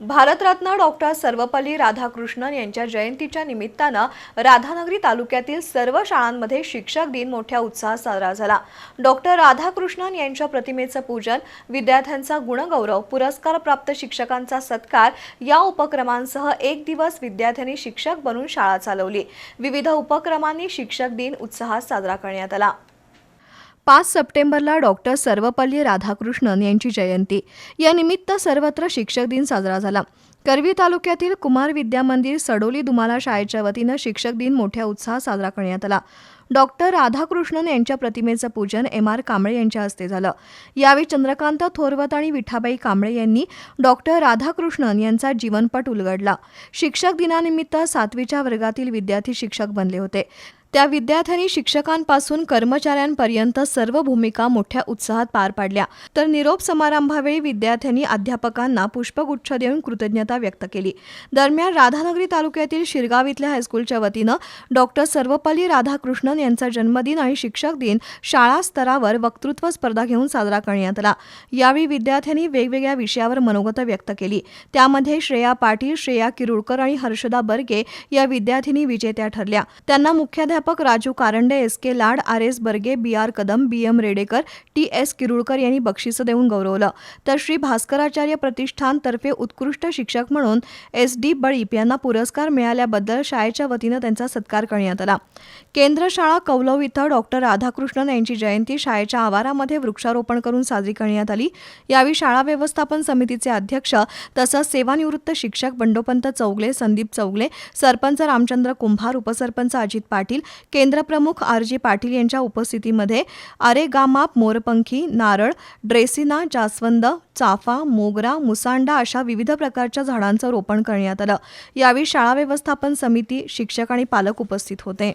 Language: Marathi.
भारतरत्न डॉक्टर सर्वपल्ली राधाकृष्णन यांच्या जयंतीच्या निमित्तानं राधानगरी तालुक्यातील सर्व शाळांमध्ये शिक्षक दिन मोठ्या उत्साहात साजरा झाला. डॉक्टर राधाकृष्णन यांच्या प्रतिमेचं पूजन विद्यार्थ्यांचा गुणगौरव पुरस्कारप्राप्त शिक्षकांचा सत्कार या उपक्रमांसह एक दिवस विद्यार्थ्यांनी शिक्षक बनून शाळा चालवली. विविध उपक्रमांनी शिक्षक दिन उत्साहात साजरा करण्यात आला. पाच सप्टेंबरला डॉक्टर सर्वपल्ली राधाकृष्णन यांची जयंती. या निमित्त सर्वत्र शिक्षक दिन साजरा झाला. करवी तालुक्यातील कुमार विद्या मंदिर सडोली दुमाला शाळेच्या वतीनं शिक्षक दिन मोठ्या उत्साहात साजरा करण्यात आला. डॉक्टर राधाकृष्णन यांच्या प्रतिमेचं पूजन एम. आर. कांबळे यांच्या हस्ते झालं. यावेळी चंद्रकांत थोरवत आणि विठाबाई कांबळे यांनी डॉक्टर राधाकृष्णन यांचा जीवनपट उलगडला. शिक्षक दिनानिमित्त सातवीच्या वर्गातील विद्यार्थी शिक्षक बनले होते. त्या विद्यार्थ्यांनी शिक्षकांपासून कर्मचाऱ्यांपर्यंत सर्व भूमिका मोठ्या उत्साहात पार पाडल्या. तर निरोप समारंभावेळी विद्यार्थ्यांनी अध्यापकांना पुष्पगुच्छ देऊन कृतज्ञता व्यक्त केली. दरम्यान राधानगरी तालुक्यातील शिरगाव इथल्या हायस्कूलच्या वतीनं डॉक्टर सर्वपल्ली राधाकृष्णन यांचा जन्मदिन आणि शिक्षक दिन शाळा स्तरावर वक्तृत्व स्पर्धा घेऊन साजरा करण्यात आला. यावेळी विद्यार्थ्यांनी वेगवेगळ्या विषयावर मनोगत व्यक्त केली. त्यामध्ये श्रेया पाटील श्रेया किरुळकर आणि हर्षदा बर्गे या विद्यार्थिनी विजेत्या ठरल्या. त्यांना मुख्याध्यापक Raju Karande S K Lad R S Barge B R Kadam B M Redekar T S Kirulkar यांनी बक्षिसं देऊन गौरवलं. तर श्री भास्कराचार्य प्रतिष्ठान तर्फे उत्कृष्ट शिक्षक म्हणून एस डी बळीप यांना पुरस्कार मिळाल्याबद्दल शाळेच्या वतीनं त्यांचा सत्कार करण्यात आला. केंद्र शाळा कौलव इथं डॉक्टर राधाकृष्णन यांची जयंती शाळेच्या आवारामध्ये वृक्षारोपण करून साजरी करण्यात आली. यावेळी शाळा व्यवस्थापन समितीचे अध्यक्ष तसंच सेवानिवृत्त शिक्षक बंडोपंत चौगले संदीप चौगले सरपंच रामचंद्र कुंभार उपसरपंच अजित पाटील केंद्रप्रमुख आर जी पाटील यांच्या उपस्थितीमध्ये आरेगामाप मोरपंखी नारळ ड्रेसिना जास्वंद चाफा मोगरा मुसांडा अशा विविध प्रकारच्या झाडांचं रोपण करण्यात आलं. यावेळी शाळा व्यवस्थापन समिती शिक्षक आणि पालक उपस्थित होते.